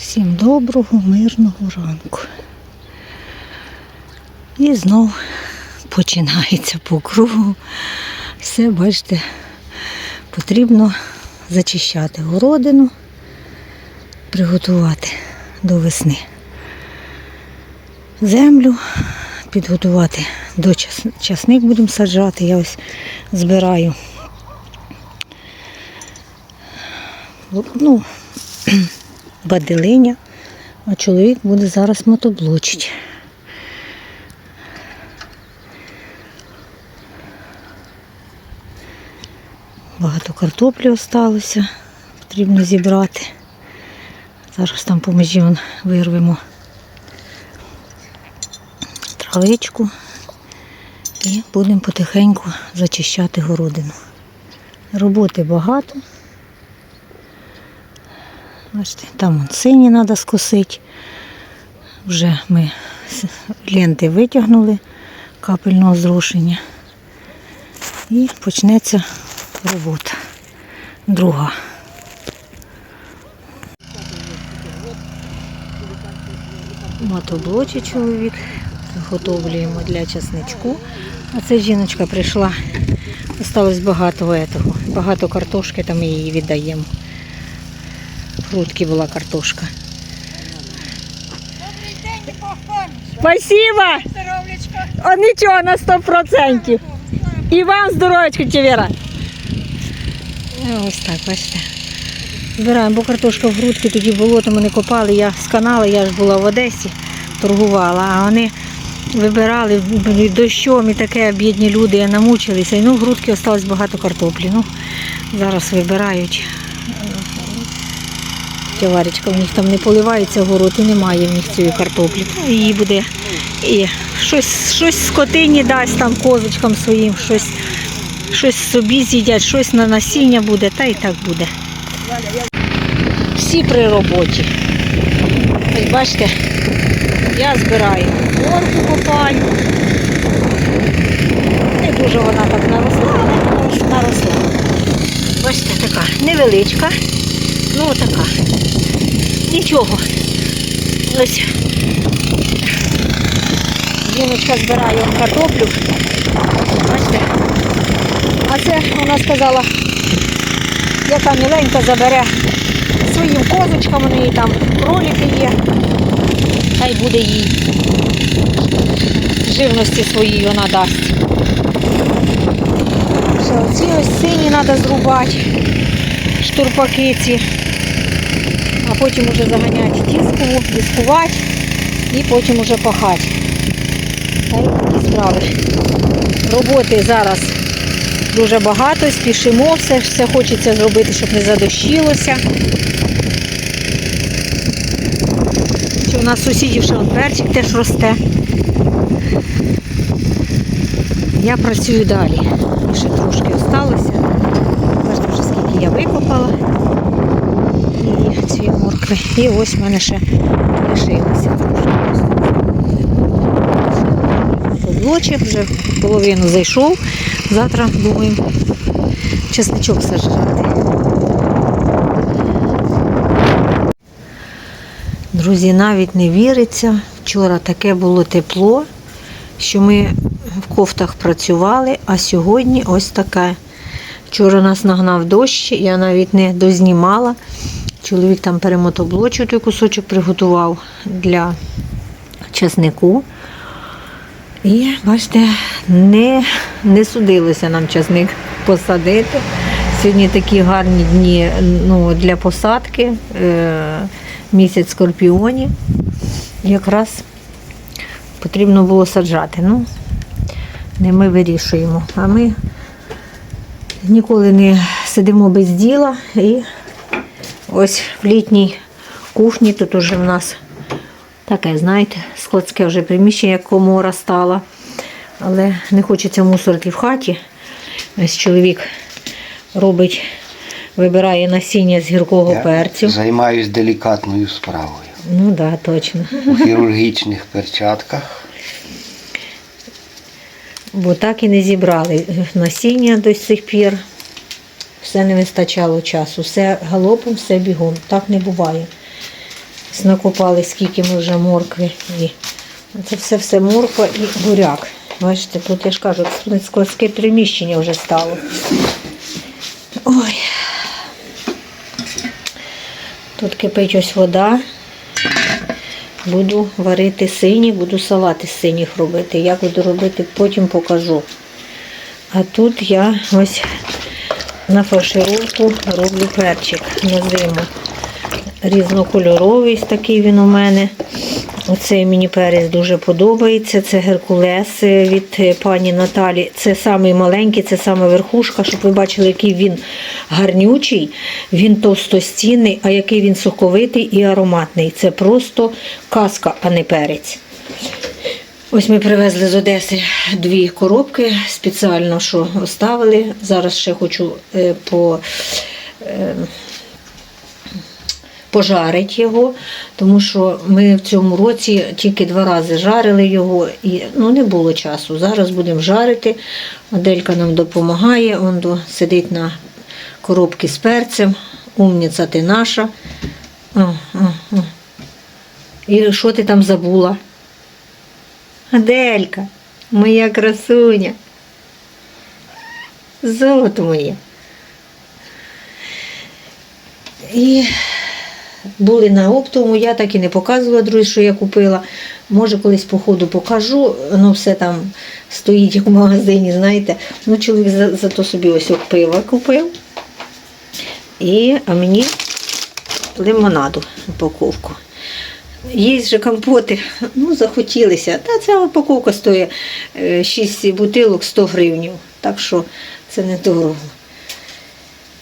Всім доброго, мирного ранку. І знов починається по кругу. Все, бачите, потрібно зачищати городину, приготувати до весни землю, підготувати до час... часник будемо саджати. Я ось збираю ну, баделиня, а чоловік буде зараз мотоблочити. Багато картоплі осталося, потрібно зібрати. Зараз там по межі вирвемо травичку і будемо потихеньку зачищати городину. Роботи багато. Бачите, там сині треба скосити. Вже ми ленти витягнули капельного зрушення. І почнеться робота. Друга. Мотоблочі чоловік. Заготовлюємо для часничку. А це жіночка прийшла. Осталось багато этого. Багато картошки, там її віддаємо. Фрутки була картошка. Добрий день, похвалюсь. Спасибо! Здоровлячко. О, нічого на 100%. І вам здоровечко, Вера. Ось так, бачите. Збираємо, бо картошка в грудки тоді болото ми не копали, я з каналу, я ж була в Одесі, торгувала, а вони вибирали дощом і таке бідні люди намучилися. І ну, в грудки осталось багато картоплі. Ну, зараз вибирають. Тяваречка в них там не поливається город і немає в них цієї картоплі. Ну, її буде і щось, щось скотині дасть там козочкам своїм, щось, щось собі з'їдять, щось на насіння буде, та і так буде. Всі при роботі. Ось бачите, я збираю морку копаю. Не дуже вона так наросла, але наросла. Бачите, така невеличка, ну така. Нічого. Ось жіночка збирає картоплю. Бачите? А це вона сказала, яка міленька забере своїм козочкам, у неї там кролики є. Хай буде їй живності своїй вона дасть. Все, ці ось сині треба зрубати, штурпаки ці, а потім уже заганяти тіскову, дискувати і потім уже пахати. Такі справи. Роботи зараз дуже багато, спішимо, все, все хочеться зробити, щоб не задощилося. У нас сусідів ще перчик теж росте. Я працюю далі. І ще трошки осталося. Бачите, вже скільки я викопала. Моркви. І ось в мене ще лишилося. Поблочі, вже половину зайшов. Завтра думаємо чесничок сажати. Друзі, навіть не віриться. Вчора таке було тепло, що ми в кофтах працювали, а сьогодні ось таке. Вчора нас нагнав дощ, я навіть не дознімала. Чоловік там перемотоблочив той кусочок приготував для часнику. І бачите, не, не судилося нам часник посадити. Сьогодні такі гарні дні ну, для посадки, е, місяць скорпіонів. Якраз потрібно було саджати. Ну, не ми вирішуємо. А ми ніколи не сидимо без діла. І ось в літній кухні тут уже в нас Таке, знаєте, складське вже приміщення, як комора стала. Але не хочеться мусорити в хаті. Ось чоловік робить, вибирає насіння з гіркого перцю. займаюсь делікатною справою. Ну так, да, точно. У хірургічних перчатках. Бо так і не зібрали насіння до сих пір. Все не вистачало часу. Все галопом, все бігом. Так не буває. Накопали, скільки ми вже моркви. І це все все морква і буряк. Бачите, тут я ж кажу, це складське приміщення вже стало. Ой. Тут кипить ось вода. Буду варити сині, буду салати синіх робити. Як буду робити, потім покажу. А тут я ось на фаршировку роблю перчик на зиму. Різнокольоровий такий він у мене. Оцей мені перець дуже подобається. Це Геркулес від пані Наталі. Це самий маленький, це саме верхушка, щоб ви бачили, який він гарнючий, він товстостінний, а який він соковитий і ароматний. Це просто казка, а не перець. Ось ми привезли з Одеси дві коробки спеціально, що оставили. Зараз ще хочу е, по. е, пожарить його, тому що ми в цьому році тільки два рази жарили його і ну, не було часу. Зараз будемо жарити. Аделька нам допомагає, он сидить на коробці з перцем. Умниця ти наша. О, о, о. І що ти там забула? Аделька, моя красуня. Золото моє. І були на оптовому, я так і не показувала, друзі, що я купила. Може, колись по ходу покажу, ну все там стоїть як в магазині, знаєте. Ну, чоловік за, зато собі ось от пива купив. І, а мені лимонаду упаковку. Є же компоти, ну захотілися. Та ця упаковка стоїть 6 бутилок 100 гривень, так що це не дорого.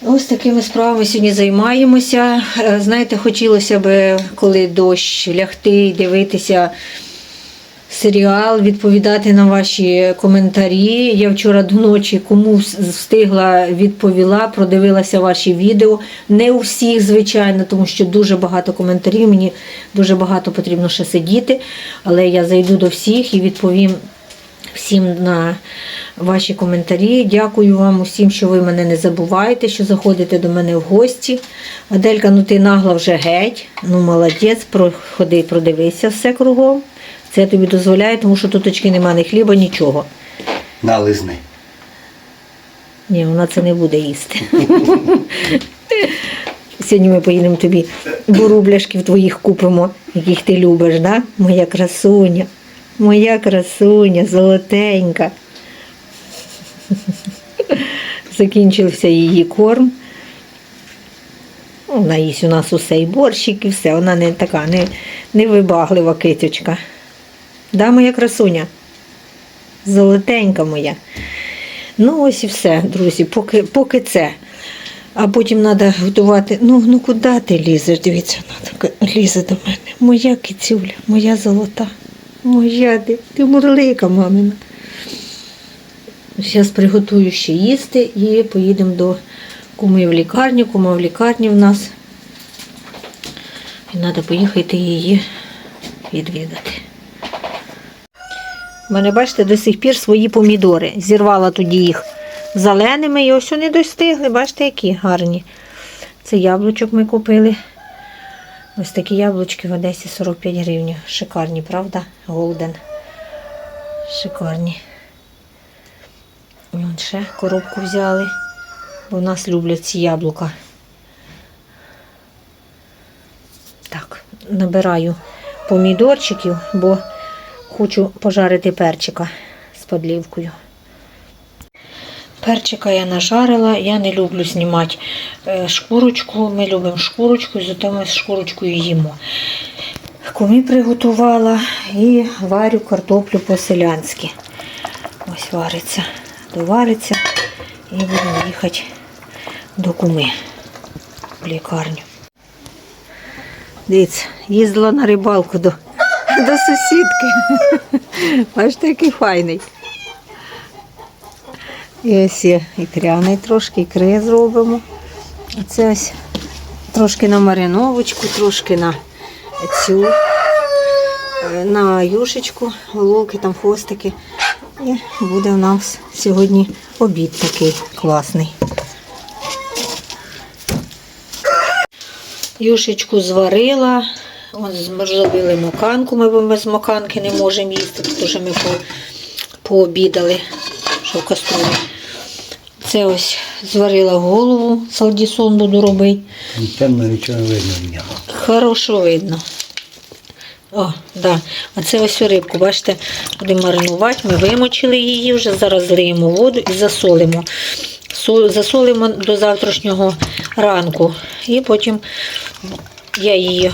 Ось такими справами сьогодні займаємося. Е, Знаєте, хотілося б, коли дощ лягти, дивитися серіал, відповідати на ваші коментарі. Я вчора до ночі кому встигла, відповіла, продивилася ваші відео. Не у всіх, звичайно, тому що дуже багато коментарів, мені дуже багато потрібно ще сидіти, але я зайду до всіх і відповім всім на ваші коментарі. Дякую вам усім, що ви мене не забуваєте, що заходите до мене в гості. Аделька, ну ти нагла вже геть. Ну, молодець, проходи, продивися все кругом. Це я тобі дозволяю, тому що тут очки немає ні хліба, нічого. Нализни. Ні, вона це не буде їсти. Сьогодні ми поїдемо тобі бурубляшків твоїх купимо, яких ти любиш, да? Моя красуня, моя красуня, золотенька. Закінчився її корм. Вона їсть у нас усе і борщик, і все. Вона не така, не, не вибаглива китючка. Да, моя красуня? Золотенька моя. Ну, ось і все, друзі, поки, поки це. А потім треба готувати. Ну, ну куди ти лізеш? Дивіться, вона така лізе до мене. Моя кицюля, моя золота, моя ти, ти мурлика, мамина. Зараз приготую ще їсти і поїдемо до куми в лікарню. Кума в лікарні в нас. І треба поїхати її відвідати. У мене, бачите, до сих пір свої помідори. Зірвала тоді їх зеленими і ось вони достигли. Бачите, які гарні. Це яблучок ми купили. Ось такі яблучки в Одесі 45 гривень. Шикарні, правда? Голден. Шикарні. Вон ще коробку взяли, бо в нас люблять ці яблука. Так, набираю помідорчиків, бо хочу пожарити перчика з подлівкою. Перчика я нажарила, я не люблю знімати е, шкурочку. Ми любимо шкурочку, зато ми з шкурочкою їмо. Кумі приготувала і варю картоплю по-селянськи. Ось вариться, довариться і будемо їхати до куми в лікарню. Дивіться, їздила на рибалку до, до сусідки. Бачите, який файний. І ось є і пряний трошки, ікри зробимо. І це ось трошки на мариновочку, трошки на цю, е, на юшечку, головки, там хвостики. І буде у нас сьогодні обід такий класний. Юшечку зварила, Вон зробили моканку, ми бо без моканки не можемо їсти, тому що ми по, пообідали, що в каструлі. Це ось зварила голову, салдісон буду робити. Темно нічого не видно в нього. Хорошо видно. О, да. А це ось рибку, бачите, будемо маринувати. Ми вимочили її, вже зараз злиємо воду і засолимо. Засолимо до завтрашнього ранку. І потім я її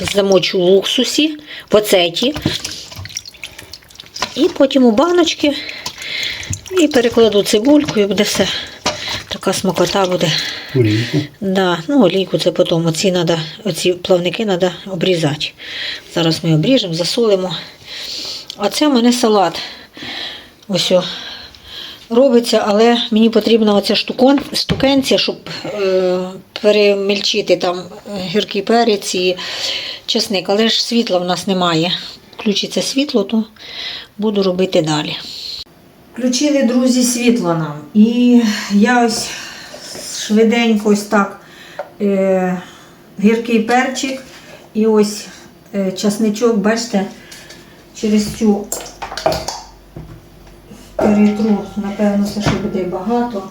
замочу в уксусі, в оцеті. І потім у баночки і перекладу цибульку, і буде все. Така смакота буде. Кулійку. Да, ну олійку це потім. Оці, надо, оці плавники треба обрізати. Зараз ми обріжемо, засолимо. А це в мене салат. Ось о, робиться, але мені потрібна оця штукенція, щоб е, перемельчити там гіркий перець і чесник. Але ж світла в нас немає. Включиться світло, то буду робити далі. Включили, друзі, світло нам. І я ось швиденько ось так е, гіркий перчик і ось е, часничок, бачите, через цю перетру, напевно, це ще буде багато.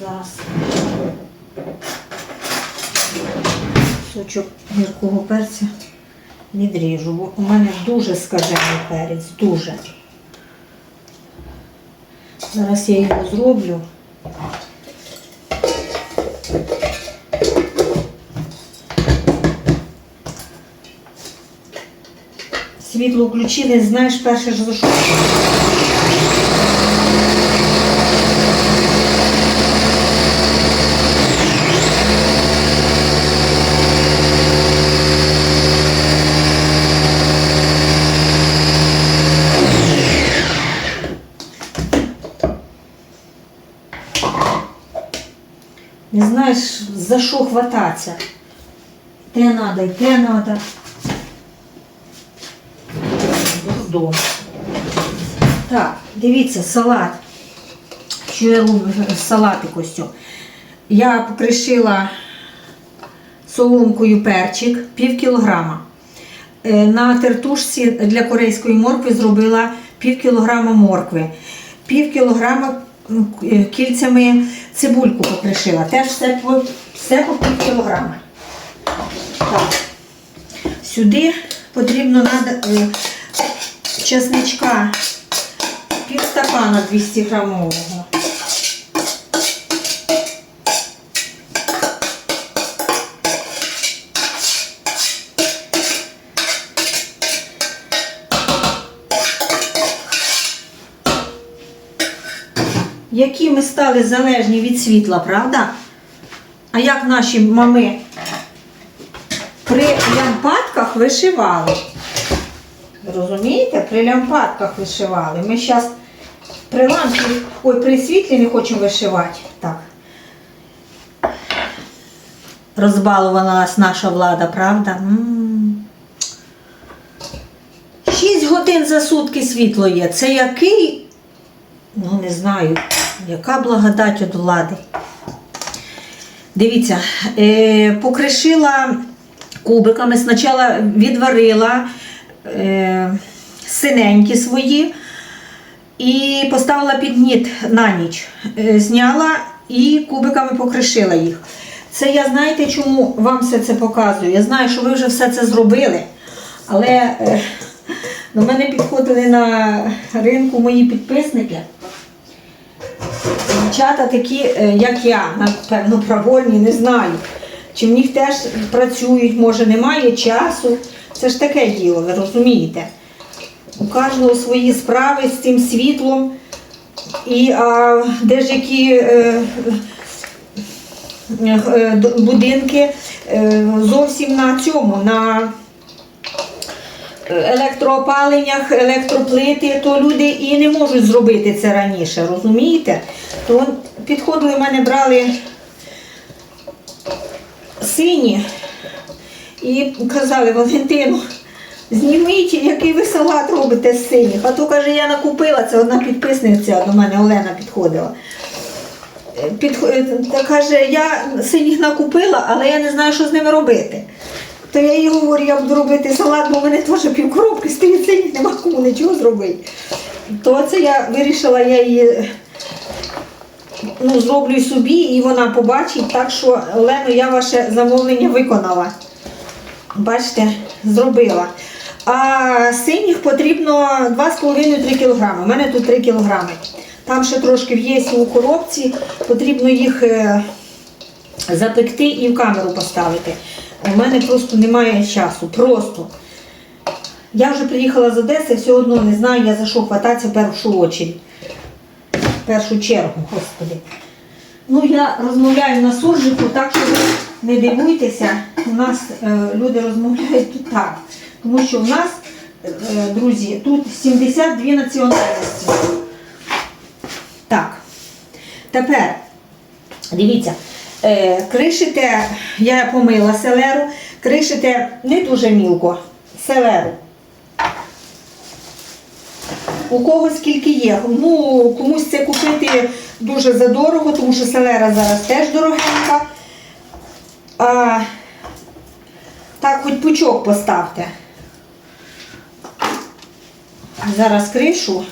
Зараз сучок гіркого перця відріжу, бо у мене дуже скажений перець, дуже. Зараз я його зроблю. Світло включили, знаєш, перше ж за? Не знаєш, за що хвататися. Те надо, і те. Дурдом. Так, дивіться, салат. Що я роблю? Салатик ось. цю. Я покришила соломкою перчик, пів кілограма. Е, На тертушці для корейської моркви зробила пів кілограма моркви, пів кілограма кільцями цибульку покришила. Теж все все по пів кілограма. Так. Сюди потрібно надо, е, чесничка пів стакана 200 грамового. Які ми стали залежні від світла, правда? А як наші мами при лямпадках вишивали? Розумієте? При лямпадках вишивали. Ми зараз при лампі, ой, при світлі не хочемо вишивати. Так. Розбалувала нас наша влада, правда? М. Шість годин за сутки світло є. Це який Ну, не знаю, яка благодать від влади. Дивіться, е, покришила кубиками, спочатку відварила е, синенькі свої і поставила під гніт на ніч. Е, зняла і кубиками покришила їх. Це я знаєте, чому вам все це показую? Я знаю, що ви вже все це зробили, але до мене підходили на ринку мої підписники. Дівчата такі, е, як я, напевно, провольні, не знаю. Чи в них теж працюють, може, немає часу. Це ж таке діло, ви розумієте? У кожного свої справи з цим світлом. І а, де ж які е, е, будинки е, зовсім на цьому, на електроопаленнях, електроплити, то люди і не можуть зробити це раніше, розумієте? То підходили в мене, брали сині і казали, Валентину, зніміть, який ви салат робите з синіх. А то каже, я накупила, це одна підписниця до мене Олена підходила. Е, е, каже, я синіх накупила, але я не знаю, що з ними робити. То я їй говорю, я буду робити салат, бо в мене теж півкоробки стоїть синіх, нема кому нічого зробити. То це я вирішила, я її ну, зроблю собі, і вона побачить. Так що, Олено, я ваше замовлення виконала. Бачите, зробила. А синіх потрібно 2,5-3 кг. У мене тут 3 кг. Там ще трошки є у коробці, потрібно їх е, запекти і в камеру поставити. У мене просто немає часу. Просто. Я вже приїхала з Одеси, все одно не знаю, я за що хвататися в першу очередь. В першу чергу, господи. Ну, я розмовляю на суржику, так що ви не дивуйтеся, у нас е, люди розмовляють тут так. Тому що в нас, е, друзі, тут 72 національності. Так. Тепер, дивіться, кришите, я помила селеру, кришите не дуже мілко селеру. У кого скільки є. Ну, комусь це купити дуже задорого, тому що селера зараз теж дорогенька. А, так, хоч пучок поставте. Зараз кришу.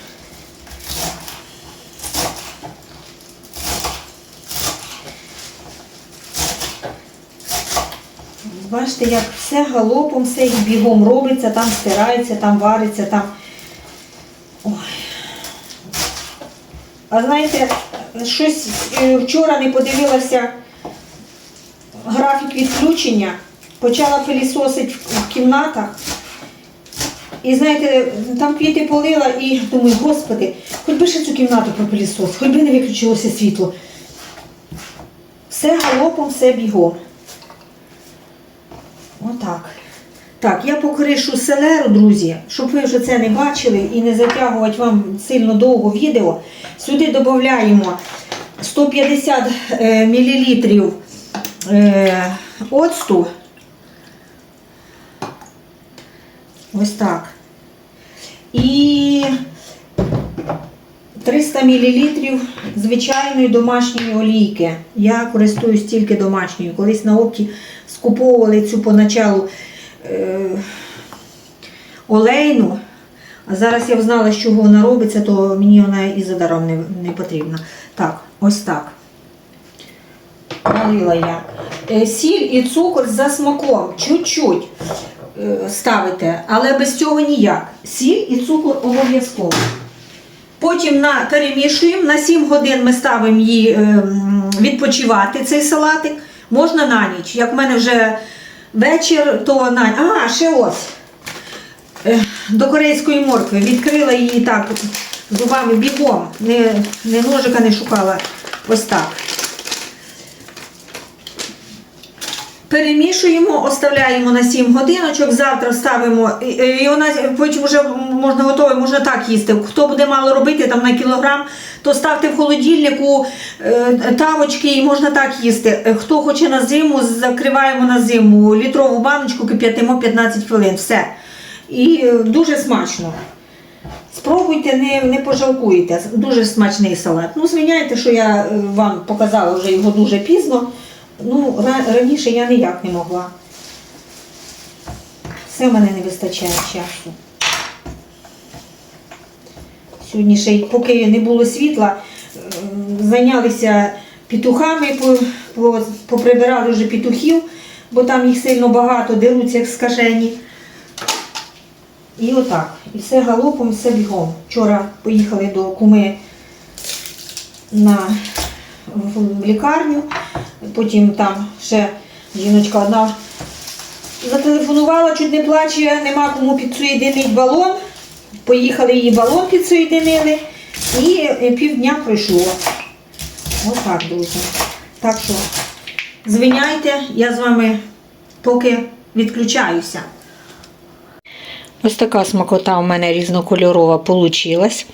Бачите, як все галопом, все і бігом робиться, там стирається, там вариться, там. Ой. А знаєте, щось е, вчора не подивилася графік відключення, почала пилісосити в кімнатах. І знаєте, там квіти полила і думаю, господи, хоч би ще цю кімнату пропилісос, хоч би не виключилося світло. Все галопом, все бігом. Отак. Так, я покришу селеру, друзі, щоб ви вже це не бачили і не затягувати вам сильно довго відео. Сюди додаємо 150 е, мл е, оцту. Ось так. І 300 мл звичайної домашньої олійки. Я користуюсь тільки домашньою. Колись на опті скуповували цю поначалу олейну. А зараз я знала, з чого вона робиться, то мені вона і за даром не, не потрібна. Так, ось так. Налила я. Е, Сіль і цукор за смаком. Чуть-чуть е, ставите, але без цього ніяк. Сіль і цукор обов'язково. Потім на, перемішуємо, на 7 годин ми ставимо її е, відпочивати, цей салатик. Можна на ніч. Як в мене вже вечір, то на А, ще ось. Е, До корейської моркви. Відкрила її так зубами бігом. Не, не ножика не шукала. Ось так. Перемішуємо, оставляємо на 7 годиночок, завтра ставимо, і, вона потім вже можна готове, можна так їсти. Хто буде мало робити там на кілограм, то ставте в холодильнику е, тавочки і можна так їсти. Хто хоче на зиму, закриваємо на зиму літрову баночку, кип'ятимо 15 хвилин. Все. І е, дуже смачно. Спробуйте, не, не пожалкуєте. Дуже смачний салат. Ну, звиняйте, що я е, вам показала вже його дуже пізно. Ну, раніше я ніяк не могла. Все в мене не вистачає часу. Сьогодні ще поки не було світла, е, зайнялися петухами, по- по- поприбирали вже петухів, бо там їх сильно багато, деруться як скажені. І отак. І все галопом, все бігом. Вчора поїхали до куми на в лікарню, потім там ще жіночка одна зателефонувала, чуть не плаче, нема кому підсоєдинити балон. Поїхали її балон підсоєдинили і е, півдня пройшло. Ось так, друзі. Так що звиняйте, я з вами поки відключаюся. Ось така смакота у мене різнокольорова получилась.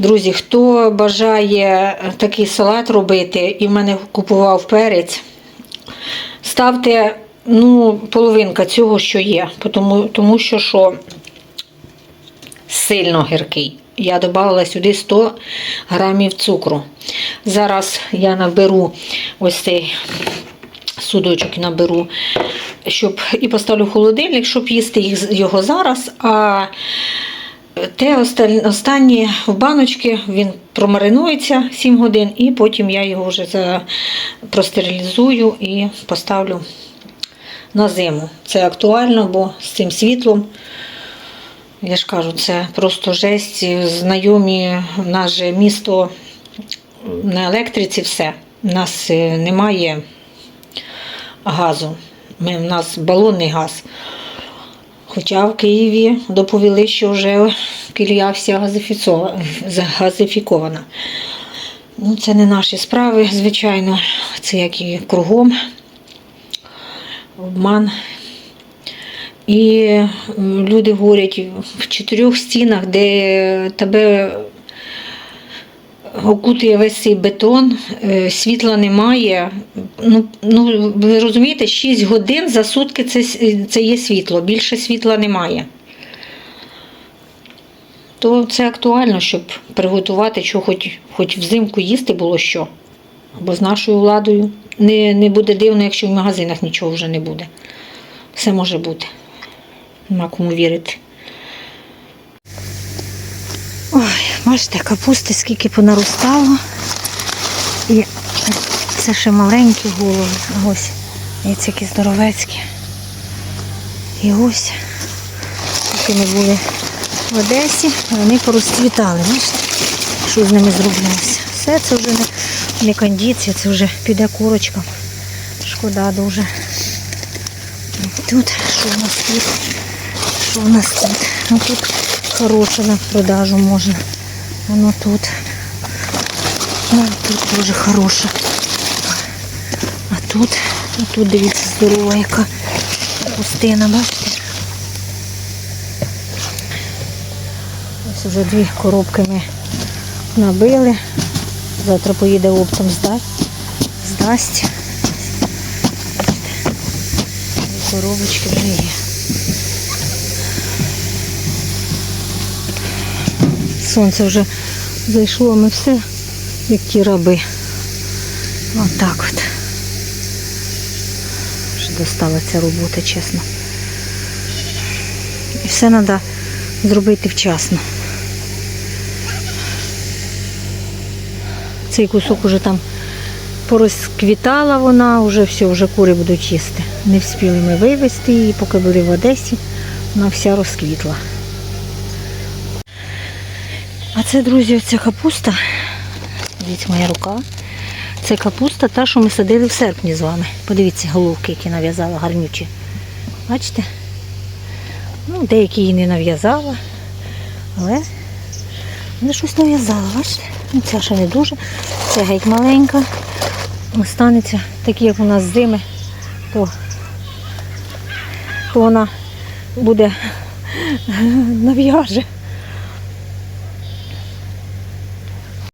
Друзі, хто бажає такий салат робити і в мене купував перець, ставте ну, половинка цього, що є, тому, тому що, що сильно гіркий. Я додала сюди 100 грамів цукру. Зараз я наберу ось цей судочок наберу щоб і поставлю в холодильник, щоб їсти його зараз. А те останнє в баночки він промаринується 7 годин, і потім я його вже простерилізую і поставлю на зиму. Це актуально, бо з цим світлом. Я ж кажу, це просто жесть. Знайомі, в нас же місто на електриці все. У нас е, немає газу. Ми, у нас балонний газ. Хоча в Києві доповіли, що вже Кілія вся газифікована. Ну, це не наші справи, звичайно. Це як і кругом. Обман. І люди говорять в чотирьох стінах, де тебе окутує весь цей бетон, е, світла немає. Ну, ну, ви розумієте, 6 годин за сутки це, це є світло, більше світла немає. То це актуально, щоб приготувати, що хоч, хоч взимку їсти було що. Або з нашою владою. Не, не буде дивно, якщо в магазинах нічого вже не буде. Все може бути. Нема кому вірити. Ой, бачите, капусти скільки понаростало. І це ще маленькі голови. Ось. І ці здоровецькі. І ось, поки ми були в Одесі, вони порозцвітали. Бачите, що з ними зробилося. Все це вже не, не кондиція, це вже піде курочкам. Шкода дуже. Тут що у нас тут? Що у нас тут? Ну тут хороше на продажу можна. Воно тут. Ну, тут дуже хороше. А тут, а тут дивіться, здорова яка пустина, бачите? Ось вже дві коробки ми набили. Завтра поїде оптом здасть. Здасть. Коробочки вже є. Сонце вже зайшло, ми все, як ті раби. Отак от. Вже достала ця робота, чесно. І все треба зробити вчасно. Цей кусок уже там порозквітала вона, вже все, вже кури будуть їсти. Не встигли ми вивезти її, поки були в Одесі, вона вся розквітла. А це, друзі, оця капуста. Дивіться, моя рука. Це капуста, та, що ми садили в серпні з вами. Подивіться, головки, які нав'язала гарнючі. Бачите? Ну, деякі її не нав'язала, але вона щось нав'язала, бачите? Ну, ця ще не дуже. Це геть маленька. Останеться, такі, як у нас зими, то, то вона буде нав'яже.